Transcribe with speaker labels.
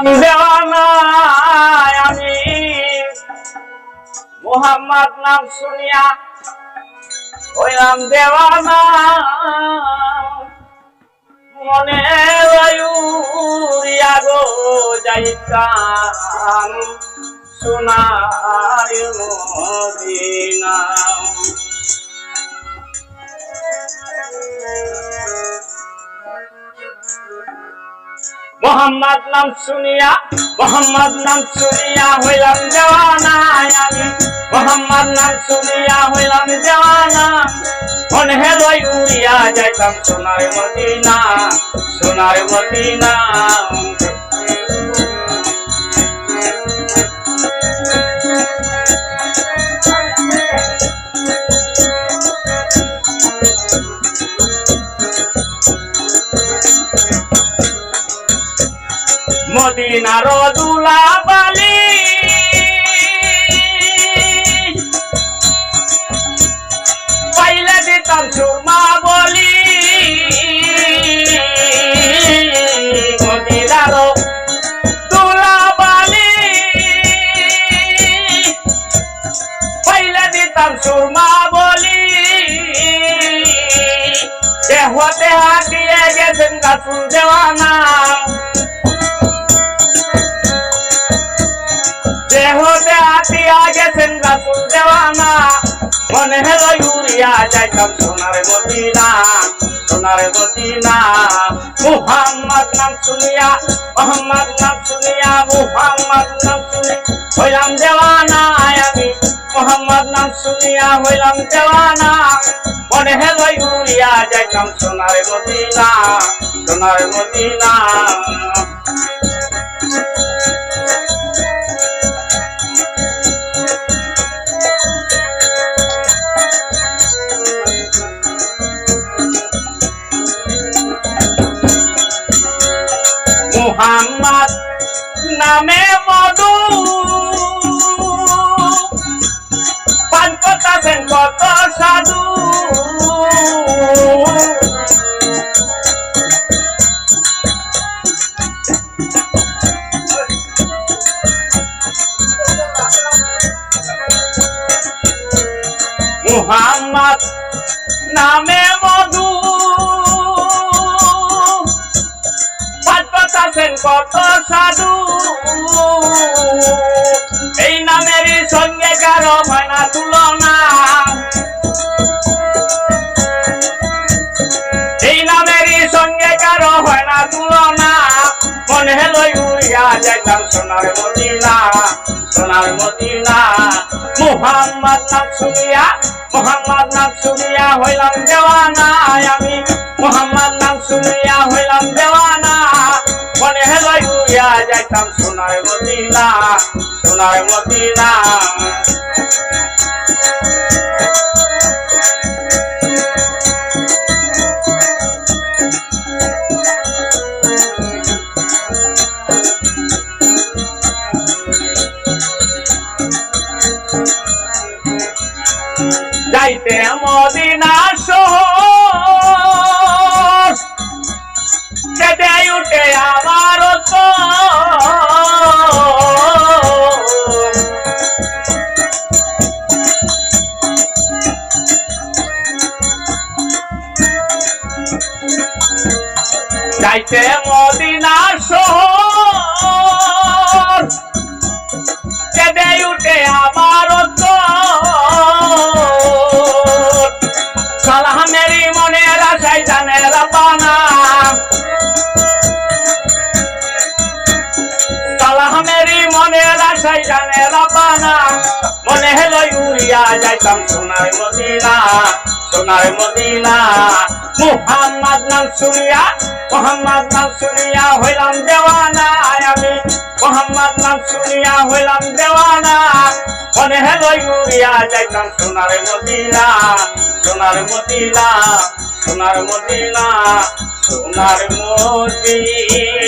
Speaker 1: হইলাম দেওয়ানা আমি। মোহাম্মদ নাম শুনিয়া হইলাম দেওয়ানা। মনে উড়িয়া গো যাইতাম সোনার মদিনা। মোহাম্মদ নাম শুনিয়া, মোহাম্মদ নাম শুনিয়া হইলাম জওয়ানা আমি। মোহাম্মদ নাম শুনিয়া হইলাম দেওয়ানা মনে হেলই উড়িয়া যাইতাম সোনার মদিনা সোনার মদিনা। মদিনার দুলা বালি পাইলে দিতাম সুরমা বলি। মদিনার দুলা বালি পাইলে দিতাম সুরমা বলি। দেহ দেহা দিয়ে গেছেন গাছুল দেওয়ানা। দেহতে রাসুল দেওয়ানা। মনে হলো ইউরিয়া যাইতাম সোনার মদিনা সোনার মদিনা মুহাম্মদ নাম শুনিয়া, মোহাম্মদ নাম শুনিয়া, মুহাম্মদ নাম শুনি, হইলাম দেওয়ানা। আমি মোহাম্মদ নাম শুনিয়া, হইলাম দেওয়ানা। মনে হলো ইউরিয়া যাইতাম সোনার মদিনা সোনার মদিনা মুহাম্মদ নামে মধু। পান করতেছেন কত সাধু। মুহাম্মদ নামে মধু। কত সাধু। এই নামের সঙ্গে কারও মানা তুলনা। এই নামের সঙ্গে কারও হয় তুলনা। মনে হলো উড়িয়া যাইতাম সোনার মদিনা সোনার মদিনা। মুহাম্মদ নাম শুনিয়া, মোহাম্মদ নাম শুনিয়া হলো উড়িয়া যাইতাম সোনার মদিনা সোনার মদিনা যাইতে মদিনা যাইতে মদিনা শহর। যেতে উঠে আমার তো সালাহ মেরি মনের আশাই জানে রাপানা সালাহ মেরি মনের আশাই জানে রাপানা মনে হলো ইউরিয়া যাইতাম সোনার মদিনা। সোনার মদিনা। মুহাম্মদ নাম শুনিয়া, মোহাম্মদ নাম শুনিয়া হইলাম দেওয়ানা। আমি মোহাম্মদ নাম শুনিয়া হইলাম দেওয়ানা। মনে হলো ইউরিয়া যাইতাম সোনার মদিনা। সোনার মদিনা সোনার মদিনা সোনার মদিনা।